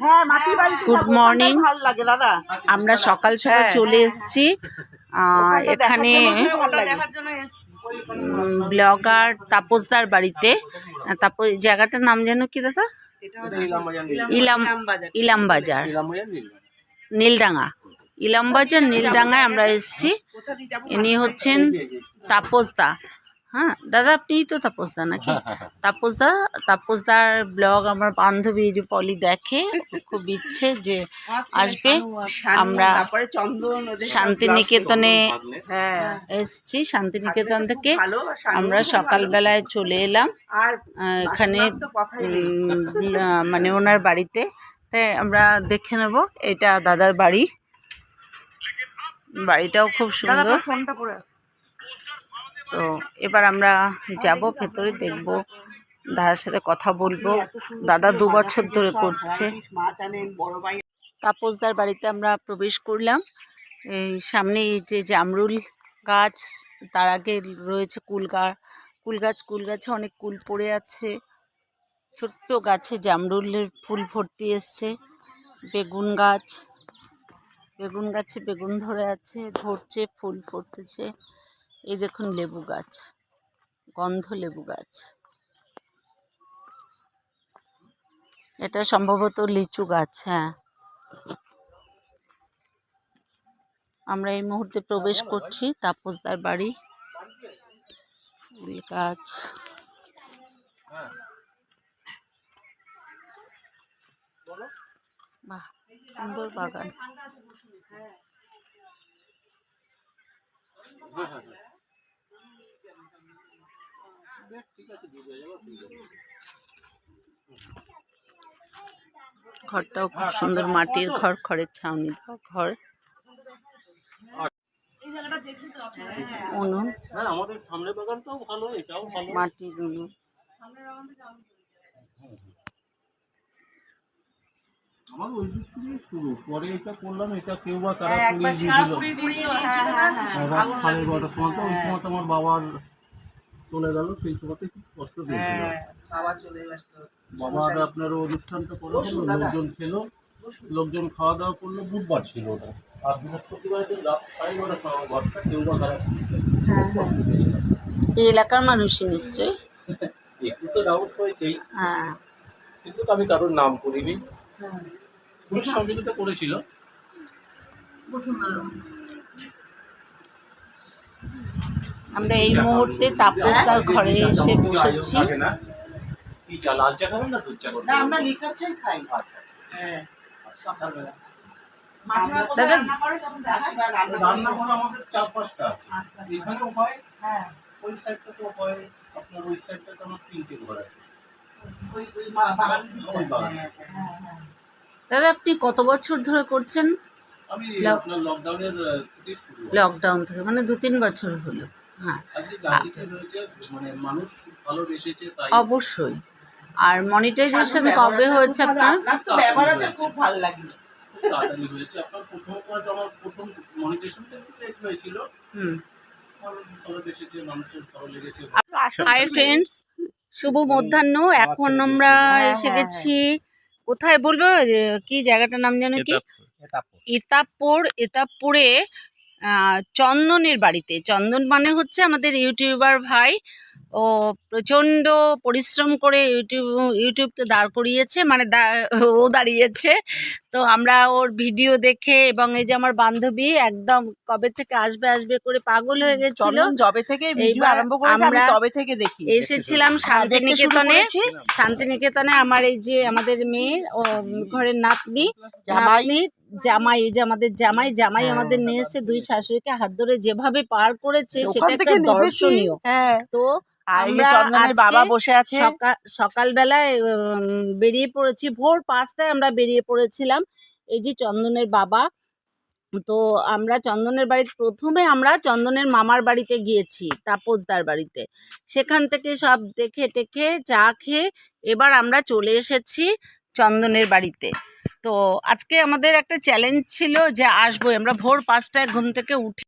হ্যাঁ ভালো লাগে দাদা। আমরা সকাল সকাল হ্যাঁ। চলে এসেছি। এখানে। ব্লগার তাপসদার বাড়িতে। তাপস জায়গাটার নাম যেন কি দাদা? ইলাম ইলাম বাজার। নীলডাঙ্গা। ইলাম বাজার নীলডাঙ্গায় আমরা এসেছি। ইনি হচ্ছেন তাপসদা। হ্যাঁ দাদা আপনিই তো তাপসদা নাকি? তাপসদা তাপসদার ব্লগ আমার বান্ধবী যে পলি দেখে খুব ইচ্ছে যে আসবে। আমরা শান্তিনিকেতনে হ্যাঁ। এসছি শান্তিনিকেতন থেকে। আমরা। সকালবেলায় চলে এলাম। এখানে মানে ওনার বাড়িতে। তাই আমরা দেখে নেব এটা দাদার বাড়ি। বাড়িটাও খুব সুন্দর। ফোনটা আছে। তো এবার আমরা যাব, ভেতরে দেখব, দাদার সাথে কথা বলব। দাদা দু বছর ধরে করছে। তাপসদার বাড়িতে আমরা প্রবেশ করলাম। এই সামনে যে জামরুল গাছ, তার আগে রয়েছে কুল গাছ কুল গাছ, কুল গাছে অনেক কুল পড়ে আছে। ছোট্ট গাছে জামরুলের ফুল ভর্তি এসছে। বেগুন গাছ, বেগুন গাছে বেগুন ধরে আছে, ধরছে, ফুল ফুটতেছে এই দেখুন লেবু গাছ, গন্ধ লেবু গাছ। এটা সম্ভবত লিচু গাছ হ্যাঁ। আমরা এই মুহূর্তে প্রবেশ করছি তাপসদার বাড়ি। গাছ। বাহ, সুন্দর বাগান। ঘরটাও খুব সুন্দর মাটির ঘর খড়ের ছাউনি দেওয়া ঘর উনুন। হ্যাঁ আমাদের সামনে বাগানটাও ভালো এটাও ভালো। মাটির উনুন। আমার ওই দিক থেকে শুরু। পরে এটা করলাম এটা কেউ বা তারা হ্যাঁ, পুড়িয়ে দিয়ে দিল। পুড়িয়ে দিয়েছিল না? আবার সাড়ে বারোটার সময় তো ওই সময় তো আমার বাবার চলে গেল সেই সময়তে খুব কষ্ট পেয়েছিল হ্যাঁ, বাবা চলে আসলো। বাবার আপনার অনুষ্ঠানটা করা হলো বসুন দাদা। লোকজন খেলো লোকজন খাওয়া দাওয়া করল বুধবার ছিল ওটা। আর বৃহস্পতিবার দিন রাত সাড়ে বারোটার সময় ঘরটা কেউ বা তারা কষ্ট পেয়েছিলাম এই এলাকার মানুষই নিশ্চয়ই। একটু তো ডাউট হয়েছেই। হ্যাঁ। কিন্তু আমি কারোর নাম করিনি। পুলিশ সহযোগিতা করেছিল। আমরা এই মুহূর্তে তাপসদার ঘরে এসে বসেছি হ্যাঁ। দাদা- কোথায় রান্না করে তখন মাসিমা রান্না করে। রান্নাঘর আমাদের চার পাঁচটা আছে আচ্ছা, এখানেও হয় হ্যাঁ, ওই সাইডটা তো হয় আপনার ওই সাইডটা তো আমার তিনটে ঘর আছে ওই ওই বা- বাগান ওই বাগান। হ্যাঁ, হ্যাঁ, হ্যাঁ। দাদা আপনি কত বছর ধরে করছেন আমি লক- আপনার লকডাউনের থেকে শুরু। লকডাউন থেকে মানে দু তিন বছর হলো হ্যাঁ। মানে মানুষ ভালোবেসেছে তাই। অবশ্যই। আর মনিটাইজেশন কবে হয়েছে আপনার? খুব ভালো লাগে। তাড়াতাড়ি হয়েছে আপনার প্রথম আমার প্রথম মনিটেশনটা লেট হয়েছিল। হুম। হাই ফ্রেন্ডস শুভ মধ্যাহ্ন। এখন আমরা হ্যাঁ, এসে হ্যাঁ, গেছি কোথায় বলব? যে কি জায়গাটার নাম যেন কি? ইতাপুর ইতাপুরে আহ, চন্দনের বাড়িতে। চন্দন মানে হচ্ছে আমাদের ইউটিউবার ভাই। ও প্রচণ্ড পরিশ্রম করে ইউটিউব ইউটিউবকে দাঁড় করিয়েছে মানে ও দাঁড়িয়েছে। তো আমরা ওর ভিডিও দেখে এবং এই যে আমার বান্ধবী একদম কবে থেকে আসবে আসবে করে পাগল হয়ে গেছিল। জবে থেকে ভিডিও আরম্ভ করেছে আমি আমরা তবে থেকে দেখি। এসেছিলাম হ্যাঁ, শান্তিনিকেতনে। শান্তিনিকেতনে আমার এই যে আমাদের মেয়ে ও ঘরের নাতনি জামাই। নাতনি জামাই এই যে আমাদের জামাই জামাই হ্যাঁ, আমাদের নিয়ে এসে দুই শাশুড়িকে হাত ধরে যেভাবে পার করেছে সেটা একটা দর্শনীয়। হ্যাঁ। তো বাবা বসে আছে। সকালবেলায় বেরিয়ে পড়েছি। ভোর পাঁচটায় আমরা বেরিয়ে পড়েছিলাম। এই যে চন্দনের বাবা। তো আমরা চন্দনের বাড়িতে প্রথমে আমরা চন্দনের মামার বাড়িতে গিয়েছি তাপসদার বাড়িতে। সেখান থেকে সব দেখে টেখে চা খেয়ে এবার আমরা চলে এসেছি চন্দনের বাড়িতে। তো আজকে আমাদের একটা চ্যালেঞ্জ ছিল যে আসব আমরা ভোর পাঁচটায় ঘুম থেকে উঠে